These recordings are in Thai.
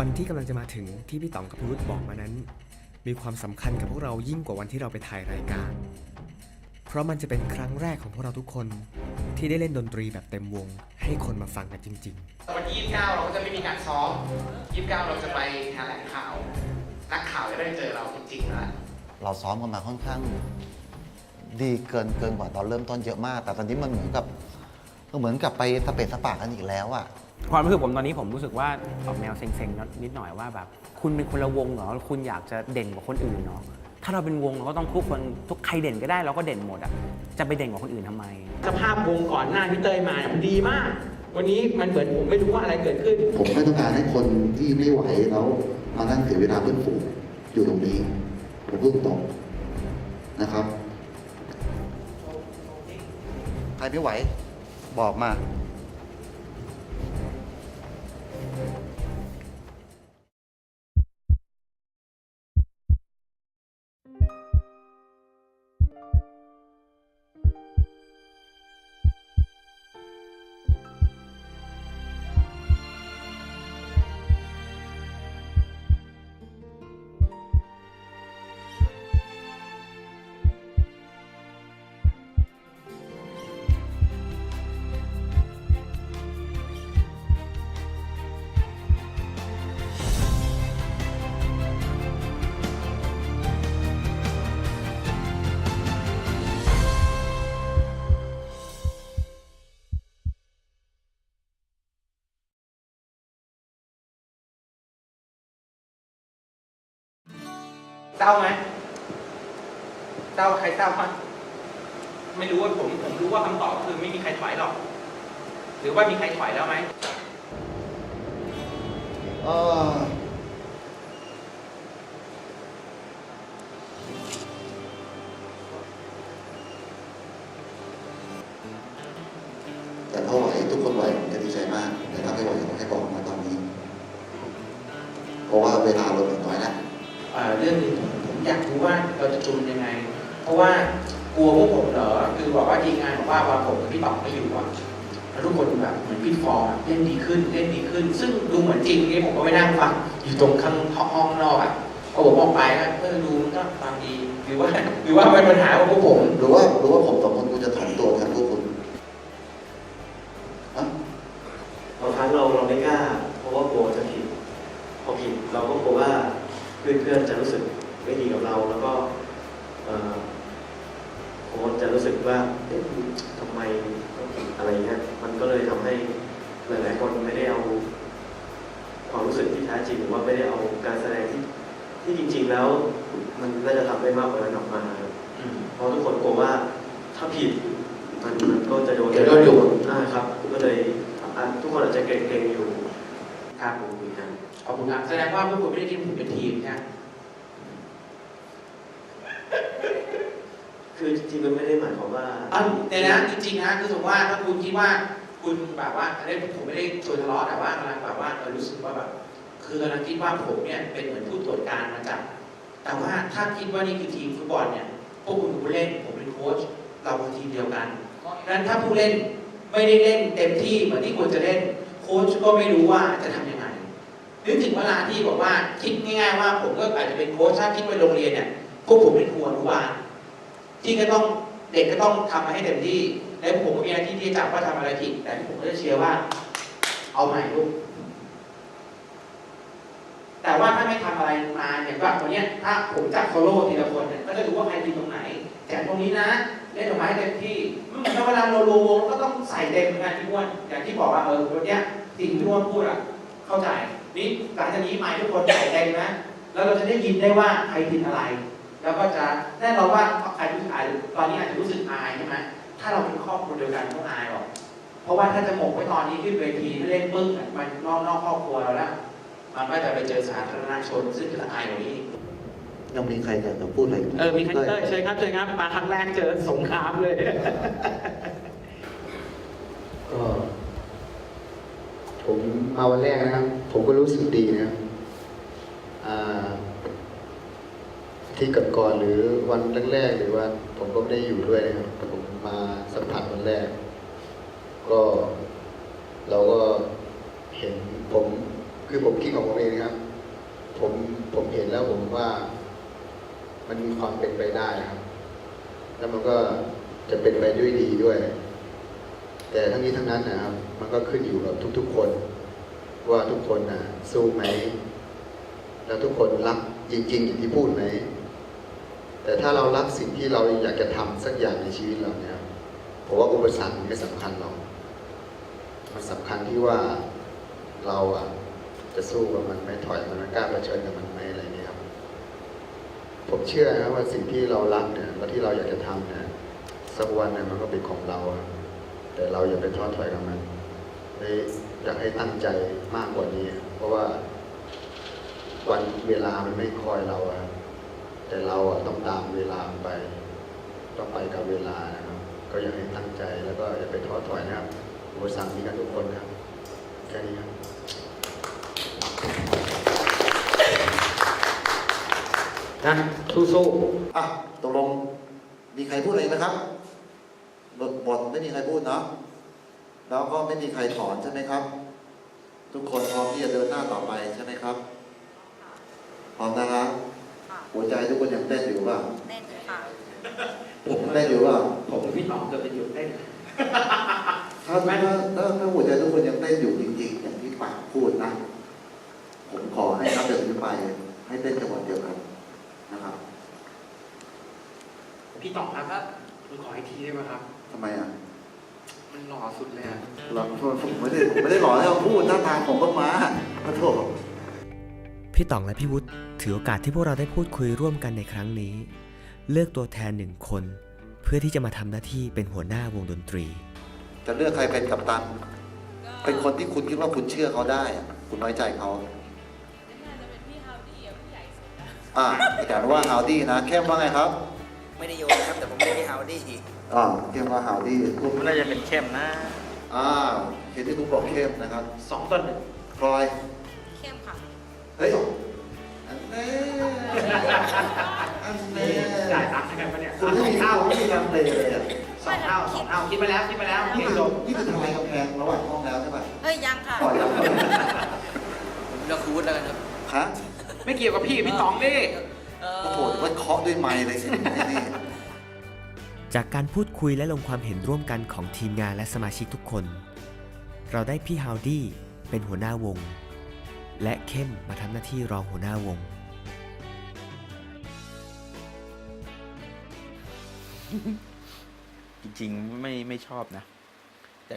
วันที่กำลังจะมาถึงที่พี่ต๋องกับพี่วุฒิบอกมานั้น มีความสำคัญกับพวกเรายิ่งกว่าวันที่เราไปถ่ายรายการ เพราะมันจะเป็นครั้งแรกของพวกเราทุกคนที่ได้เล่นดนตรีแบบเต็มวง ให้คนมาฟังกันจริงวันที่ 29 เราก็จะไม่มีการซ้อม 29 เราจะไปแถลงข่าว นักข่าวจะได้เจอเราจริงๆแล้วเราซ้อมกันมาค่อนข้าง ดีเกินเกินกว่าตอนเริ่มต้นเยอะมาก แต่ตอนนี้มันเหมือนกับเหมือนกับไปสเปซสปากันอีกแล้วอะ ความรู้สึกผมตอนนี้ผมรู้สึกว่าออกแนวเซ็งๆนิดหน่อยว่าแบบคุณเป็นคนละวงเหรอคุณอยากจะเด่นกว่าคนอื่นเนาะถ้าเราเป็นวงเราก็ต้องทุกคนทุกใครเด่นก็ได้เราก็เด่นหมดอะจะไปเด่นกว่าคนอื่นทำไม สภาพวงก่อนหน้าพี่เตยมาเนี่ยมันดีมาก วันนี้มันเหมือนผมไม่รู้ว่าอะไรเกิดขึ้น ผมไม่ต้องการให้คนที่ไม่ไหวแล้วมานั่งเสียเวลาเพื่อนฝูงอยู่ตรงนี้ผมพูดตรงนะครับ ใครไม่ไหว บอกมา เศร้าไหมเศร้าใครเศร้าบ้างไม่รู้ว่าผม ผมรู้ว่าคำตอบคือไม่มีใครถอยหรอก หรือว่ามีใครถอยแล้วไหมเออแต่ถ้าไหวทุกคนไหวผมจะดีใจมาก แต่ถ้าไม่ไหวผมให้บอกมาตอนนี้ เพราะว่าเวลาเรา ว่าเราจะจูนยังไง เพราะว่ากลัวพวกผมเหรอคือบอกว่าทีมงานบอกว่าวันผมกับพี่ต๋องไม่อยู่อะแล้วทุกคนแบบเหมือนพี่ฟอร์มเล่นดีขึ้นเล่นดีขึ้น ซึ่งดูเหมือนจริงนี่ผมก็ไปนั่งฟังอยู่ตรงข้างห้องนอกอะพอผมออกไปก็เออดูมันก็ฟังดีหรือว่าหรือว่าเป็นปัญหาของพวกผมหรือว่าหรือว่าผมสองคนกูจะถ่อมตัวแทนพวกคุณอะบางครั้งเราเราไม่กล้า เพราะว่ากลัวจะผิดพอผิดเราก็กลัวว่าเพื่อนๆจะรู้สึกไม่ดีกับเรา แล้วก็เอ่อโค้ชจะรู้สึก ว่าเอ๊ะทำไมอะไรเงี้ยมันก็เลยทำให้หลาย ๆ คนไม่ได้เอา ความรู้สึกที่แท้จริงหรือว่าไม่ได้เอาการแสดงที่ที่จริง ๆ แล้ว มันน่าจะทำได้มากกว่านั้นออกมาเพราะทุกคนกลัวว่าถ้าผิดมันมันก็จะโดนเดี๋ยวโดนดุอ่าครับก็เลยทุกคนอาจจะเกรงๆอยู่ครับผมขอบคุณครับแสดงว่าพวกคุณไม่ได้คิดผมเป็นทีมใช่ไหม คือจริงๆมันไม่ได้หมายความว่าอะเดี๋ยวนะจริงๆนะคือสมมติว่าถ้าคุณคิดว่าคุณแบบว่าอันนี้ผมไม่ได้ชวนทะเลาะแต่ว่ากำลังแบบว่าเออรู้สึกว่าแบบคือกำลังคิดว่าผมเนี่ยเป็นเหมือนผู้ตรวจการมาจับแต่ว่าถ้าคิดว่านี่คือทีมฟุตบอลเนี่ยพวกคุณเป็นผู้เล่นผมเป็นโค้ชเราคือทีมเดียวกันดังนั้นถ้าผู้เล่นไม่ได้เล่นเต็มที่เหมือนที่ควรจะเล่นโค้ชก็ไม่รู้ว่าจะทำยังไงนึกถึงเวลาที่บอกว่าคิดง่ายๆว่าผมก็อาจจะเป็นโค้ชถ้าคิดว่าโรงเรียนเนี่ยพวกผมเป็นครูอนุบาล ที่ก็ต้องเด็กก็ต้องทำมาให้เต็มที่ และผมก็มีหน้าที่ที่จะจับว่าทำอะไรผิดแต่ผมก็จะเชียร์ว่า เอาใหม่ลูกแต่ว่าถ้าไม่ทำอะไรมาอย่างว่าวันเนี้ยถ้าผมจับโซโล่ทีละคนเนี่ยก็จะดูว่าใครดีตรงไหนแต่ตรงนี้นะเล่นออกมาให้เต็มที่อืมถ้าเวลาเรารวมวงก็ต้องใส่เต็มเหมือนกันพี่อ้วนอย่างที่บอกว่าเออวันเนี้ยสิ่งที่พี่อ้วนพูดอะเข้าใจนี่หลังจากนี้ไม่ทุกคนใส่เต็มนะแล้วเราจะได้ยินได้ว่าใครผิดอะไร แล้วก็จะแน่นอนว่าใครรู้สึกอายตอนนี้อาจจะรู้สึกอายใช่ไหมถ้าเราเป็นครอบครัวเดียวกันต้องอายหรอกเพราะว่าถ้าจะหมกไว้ตอนนี้ขึ้นเวทีเล่นปึ้งอะมันนอกนอกครอบครัวเราแล้วมันก็จะไปเจอสาธารณชนซึ่งจะอายกว่านี้อีกยังมีใครอยากจะพูดอะไรเออมีใครเตยเชิญครับเชิญครับมาครั้งแรกเจอสงครามเลย ก็ ผมมาวันแรกนะครับ ผมก็รู้สึกดีนะครับอ่า ที่ก่อนก่อนๆหรือวันแรกๆหรือว่าผมก็ไม่ได้อยู่ด้วยนะครับแต่ผมมาสัมผัสวันแรก ก็เราก็เห็นผมคือคือผมคิดของผมเองนะครับ ผมผมเห็นแล้วผมว่า มันมีความเป็นไปได้ครับ แล้วมันก็จะเป็นไปด้วยดีด้วย แต่ทั้งนี้ทั้งนั้นนะครับ มันก็ขึ้นอยู่กับทุก ๆ คน ว่าทุกคนนะสู้ไหมแล้วทุกคนรักจริง ๆ อย่างที่พูดไหม แต่ถ้าเรารักสิ่งที่เราอยากจะทำสักอย่างในชีวิตเราเนี่ยครับผมว่าอุปสรรคมันไม่สำคัญหรอกมันสำคัญที่ว่าเราอะจะสู้กับมันไหม่ถอยมันไม่กล้าเผชิญกับมันไหมอะไรเงี้ยครับผมเชื่อนะว่าสิ่งที่เรารักเนี่ยและที่เราอยากจะทำเนี่ยสักวันเนี่ยมันก็เป็นของเราอะแต่เราอย่าไปท้อถอยกับมันเลยอยากให้ตั้งใจมากกว่านี้ เพราะว่าวันเวลามันไม่คอยเราอะ แต่เราอะต้องตามเวลามันไป ต้องไปกับเวลานะครับ ก็อยากให้ตั้งใจแล้วก็อย่าไปท้อถอยนะครับอุปสรรคมีกันทุกคนนะครับแค่นี้ครับนะสู้อะตกลงมีใครพูดอะไรไหมครับบทบทไม่มีใครพูดเนาะแล้วก็ไม่มีใครถอนใช่ไหมครับ ทุกคนพร้อมที่จะเดินหน้าต่อไปใช่ไหมครับ พร้อมนะครับค่ะ หัวใจทุกคนยังเต้นอยู่เปล่าแน่นค่ะผมเต้นอยู่เปล่าๆผมกับพี่ต่องเกือบจะหยุดเต้นถ้าถ้าถ้าถ้าหัวใจทุกคนยังเต้นอยู่จริงๆอย่างที่ปากพูดนะผมขอให้นับเดินนี้ไป ให้เต้นจังหวะเดียวกันนะครับ พี่ต่องครับถ้าผมขออีกทีได้ไหมครับ ทำไมอะมันหล่อสุดเลยอะเราผมไม่ได้ผมไม่ได้หล่อให้เราพูดท่าทางผมก็มาขอโทษ พี่ต่องและพี่วุฒิ ถือโอกาสที่พวกเราได้พูดคุยร่วมกันในครั้งนี้ เลือกตัวแทนหนึ่งคน เพื่อที่จะมาทำหน้าที่เป็นหัวหน้าวงดนตรี จะเลือกใครเป็นกัปตัน เป็นคนที่คุณคิดว่าคุณเชื่อเขาได้อะคุณน้อยใจเขาอ่าอาจารย์ว่าฮาวดี้นะเข้มว่าไงครับ ไม่ได้โยนนะครับแต่ผมไม่ได้ฮาวดี้อ่าเข้มว่าฮาวดี้คุณน่าจะเป็นเข้มนะอ่าเห็นที่คุณบอกเข้มนะครับสองต่อหนึ่งพลอยเข้มค่ะเฮ้ยอั นนี้อันนี้จ่ายตังค์ให้กันปะเนี่ยคุณไม่มีข้าวไม่มีการเพลย์เลยอะสองเท่าสองเท่าคิดไปแล้วคิดไปแล้วนี่เก่งคือจบนี่คือทลายกำแพงระหว่างห้องแล้วใช่ป่ะเฮ้ยยังค่ะ ปล่อยแล้วผมเลือกคูดแล้วกันครับฮะไม่เกี่ยวกับพี่กับพี่ต๋องดิ เออโอ้โหมันเคาะด้วยไม้เลยสิไอ้นี่ จากการพูดคุยและลงความเห็นร่วมกันของทีมงานและสมาชิกทุกคน เราได้พี่ฮาวดี้เป็นหัวหน้าวง และเข้มมาทำหน้าที่รองหัวหน้าวง จริงๆไม่ไม่ชอบนะ แต่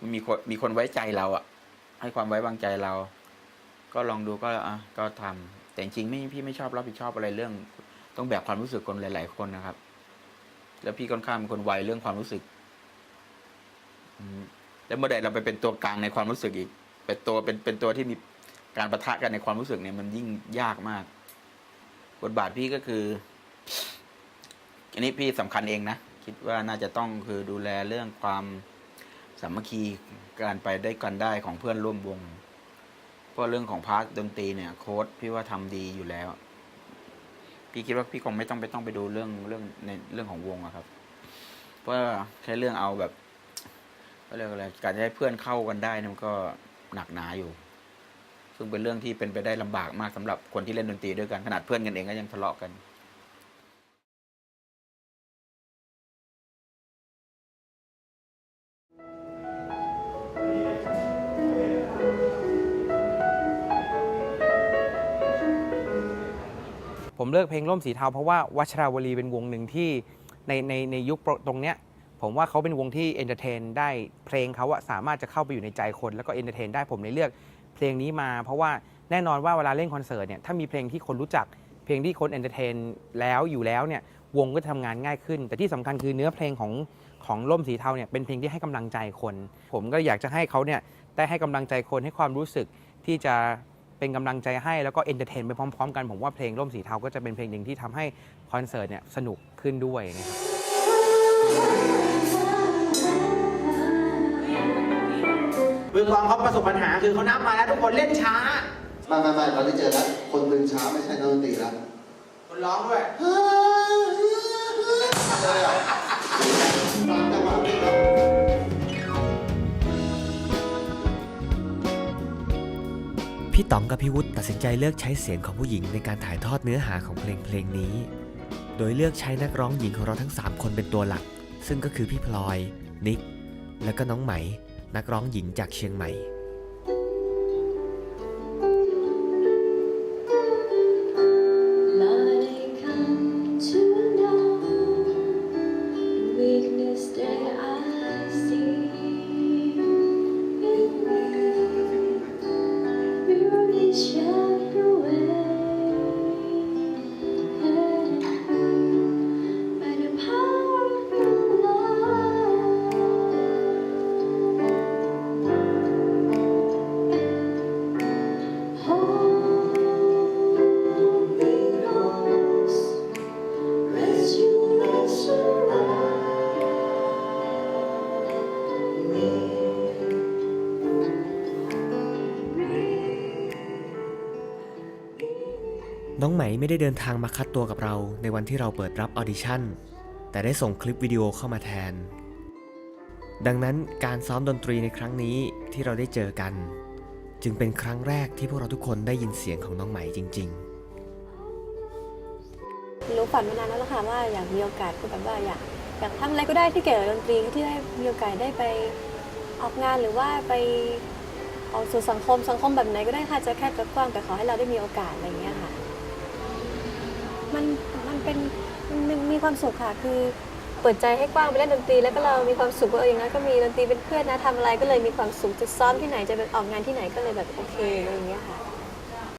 มันมีคนมีคนไว้ใจเราอะให้ความไว้วางใจเรา ก็ลองดูก็อะก็ทำแต่จริงๆไม่พี่ไม่ชอบรับผิดชอบอะไรเรื่อง ต้องแบกความรู้สึกคนหลาย ๆ คนนะครับ แล้วพี่ค่อนข้างเป็นคนไวเรื่องความรู้สึกแล้วเมื่อใดเราไปเป็นตัวกลางในความรู้สึกอีก เป็นตัวเป็นเป็นตัวที่มีการประทะกันในความรู้สึกเนี่ยมันยิ่งยากมาก บทบาทพี่ก็คือ อันนี้พี่สำคัญเองนะ คิดว่าน่าจะต้องคือดูแลเรื่องความสามัคคีการไปได้กันได้ของเพื่อนร่วมวง เพราะเรื่องของพาร์ทดนตรีเนี่ย โค้ดพี่ว่าทำดีอยู่แล้ว พี่คิดว่าพี่คงไม่ต้องไปต้องไปดูเรื่องเรื่องในเรื่องของวงอะครับ เพราะแค่เรื่องเอาแบบก็เรียกอะไรการจะให้เพื่อนเข้ากันได้นี่มันก็หนักหนาอยู่ ซึ่งเป็นเรื่องที่เป็นไปได้ลำบากมากสำหรับคนที่เล่นดนตรีด้วยกันขนาดเพื่อนกันเองก็ยังทะเลาะกัน ผมเลือกเพลงร่มสีเทาเพราะว่าวัชราวลีเป็นวงหนึ่งที่ในในในยุคตรงเนี้ยผมว่าเขาเป็นวงที่เอนเตอร์เทนได้เพลงเขาอะสามารถจะเข้าไปอยู่ในใจคน แล้วก็เอนเตอร์เทนได้ผมเลยเลือกเพลงนี้มา เพราะว่าแน่นอนว่าเวลาเล่นคอนเสิร์ตเนี่ยถ้ามีเพลงที่คนรู้จัก เพลงที่คนเอนเตอร์เทนแล้วอยู่แล้วเนี่ยวงก็จะทำงานง่ายขึ้น แต่ที่สำคัญคือเนื้อเพลงของของร่มสีเทาเนี่ยเป็นเพลงที่ให้กำลังใจคน ผมก็อยากจะให้เขาเนี่ยได้ให้กำลังใจคนให้ความรู้สึกที่จะ เป็นกำลังใจให้แล้วก็เอนเตอร์เทนไปพร้อม ๆ กันผมว่าเพลงร่มสีเทาก็จะเป็นเพลงหนึ่งที่ทำให้คอนเสิร์ตเนี่ยสนุกขึ้นด้วยนะครับมือกลองเขาประสบปัญหาคือเขานับมาแล้วทุกคนเล่นช้าไม่ไม่ไม่เราได้เจอแล้วคนดึงช้าไม่ใช่นักดนตรีแล้วคนร้องด้วยเลยอะตามจังหวะนี้ครับ พี่ต๋องกับพี่วุฒิตัดสินใจเลือกใช้เสียงของผู้หญิงในการถ่ายทอดเนื้อหาของเพลงเพลงนี้ โดยเลือกใช้นักร้องหญิงของเราทั้ง 3 คนเป็นตัวหลัก ซึ่งก็คือพี่พลอย นิก และก็น้องไหม นักร้องหญิงจากเชียงใหม่ น้องไหมไม่ได้เดินทางมาคัดตัวกับเราในวันที่เราเปิดรับออดิชั่น แต่ได้ส่งคลิปวิดีโอเข้ามาแทน ดังนั้นการซ้อมดนตรีในครั้งนี้ที่เราได้เจอกัน จึงเป็นครั้งแรกที่พวกเราทุกคนได้ยินเสียงของน้องไหมจริงๆรู้ฝันมานานแล้วล่ะค่ะว่าอยากมีโอกาสก็แบบว่าอยากอยากทำอะไรก็ได้ที่เกี่ยวกับดนตรีที่ได้มีโอกาสได้ไปออกงานหรือว่าไปออกสู่สังคมสังคมแบบไหนก็ได้ค่ะจะแค่จะกว้างแต่ขอให้เราได้มีโอกาสอะไรอย่างเงี้ยค่ะ มันมันเป็นมันมีความสุขค่ะ คือเปิดใจให้กว้างไปเล่นดนตรี แล้วก็เรามีความสุขว่าเอออย่างนั้นก็มีดนตรีเป็นเพื่อนนะทำอะไรก็เลยมีความสุขจะซ้อมที่ไหนจะออกงานที่ไหนก็เลยแบบโอเคอะไรอย่างเงี้ยค่ะ